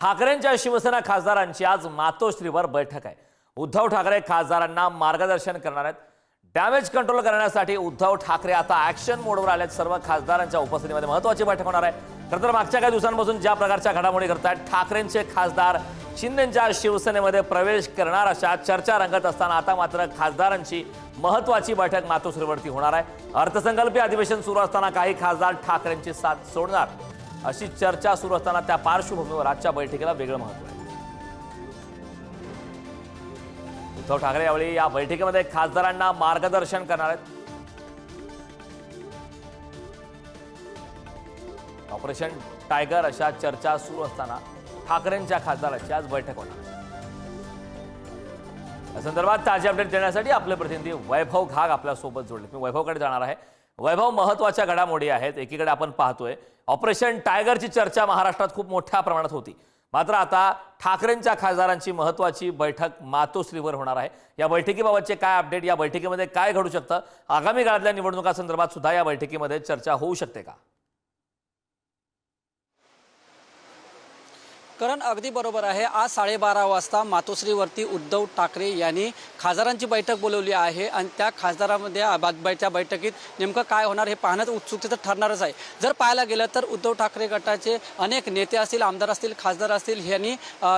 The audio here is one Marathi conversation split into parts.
ठाकरेंच्या शिवसेना खासदारांची आज मातोश्रीवर बैठक आहे. उद्धव ठाकरे खासदारांना मार्गदर्शन करणार आहेत. डॅमेज कंट्रोल करण्यासाठी उद्धव ठाकरे आता ऍक्शन मोडवर आलेत. सर्व खासदारांच्या उपस्थितीमध्ये महत्वाची बैठक होणार आहे. खरं तर मागच्या काही दिवसांपासून ज्या प्रकारच्या घडामोडी घडतात ठाकरेंचे खासदार शिंदेच्या शिवसेनेमध्ये प्रवेश करणार अशा चर्चा रंगत असताना आता मात्र खासदारांची महत्वाची बैठक मातोश्रीवरती होणार आहे. अर्थसंकल्पीय अधिवेशन सुरू असताना काही खासदार ठाकरेंची साथ सोडणार. अशी चर्चा सुरू असताना त्या पार्श्वभूमीवर आजच्या बैठकीला वेगळं महत्त्व आहे. उद्धव ठाकरे यावेळी या बैठकीमध्ये खासदारांना मार्गदर्शन करणार आहेत. ऑपरेशन टायगर अशा चर्चा सुरू असताना ठाकरेंच्या खासदाराची आज बैठक होणार या संदर्भात ताजे अपडेट देण्यासाठी आपले प्रतिनिधी वैभव घाग आपल्यासोबत जोडले. मी वैभवकडे जाणार आहे. वैभव महत्त्वाच्या घडामोडी आहेत. एकीकडे आपण पाहतोय ऑपरेशन टायगरची चर्चा महाराष्ट्रात खूप मोठ्या प्रमाणात होती. मात्र आता ठाकरेंच्या खासदारांची महत्वाची बैठक मातोश्रीवर होणार आहे. या बैठकीबाबतचे काय अपडेट या बैठकीमध्ये काय घडू शकतं? आगामी काळातल्या निवडणुकासंदर्भात सुद्धा या बैठकीमध्ये चर्चा होऊ शकते का? करण अगदी बरोबर आहे. आज साडेबारा वाजता मातोश्रीवरती उद्धव ठाकरे यांनी खासदारांची बैठक बोलवली आहे आणि त्या खासदारामध्ये त्या बैठकीत नेमकं काय होणार हे पाहण्यात तर ठरणारच आहे. जर पाहायला गेलं तर उद्धव ठाकरे गटाचे अनेक नेते असतील आमदार असतील खासदार असतील यांनी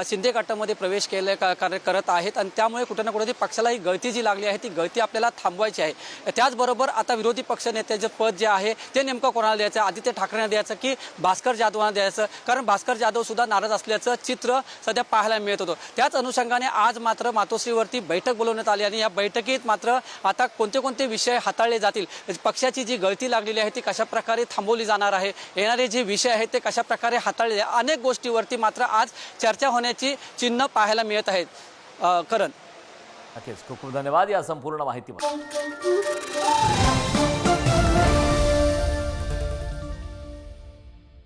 शिंदे गटामध्ये प्रवेश केले करत आहेत आणि त्यामुळे कुठे ना कुठे पक्षाला ही गळती जी लागली आहे ती गळती आपल्याला थांबवायची आहे. त्याचबरोबर आता विरोधी पक्ष नेत्याचं पद जे आहे ते नेमकं कोणाला द्यायचं? आदित्य ठाकरेंना द्यायचं की भास्कर जाधवांना द्यायचं? कारण भास्कर जाधव सुद्धा नाराज असल्याचं चित्र सध्या पाहायला मिळत होतं. त्याच अनुषंगाने आज मात्र मातोश्रीवरती बैठक बोलवण्यात आली आणि या बैठकीत मात्र आता कोणते कोणते विषय हाताळले जातील? पक्षाची जी गळती लागलेली आहे ती कशा प्रकारे थांबवली जाणार आहे? येणारे जे विषय आहेत ते कशा प्रकारे हाताळले अनेक गोष्टीवरती मात्र आज चर्चा होण्याची चिन्ह पाहायला मिळत आहेत. करण. नक्कीच. खूप खूप धन्यवाद या संपूर्ण माहितीमध्ये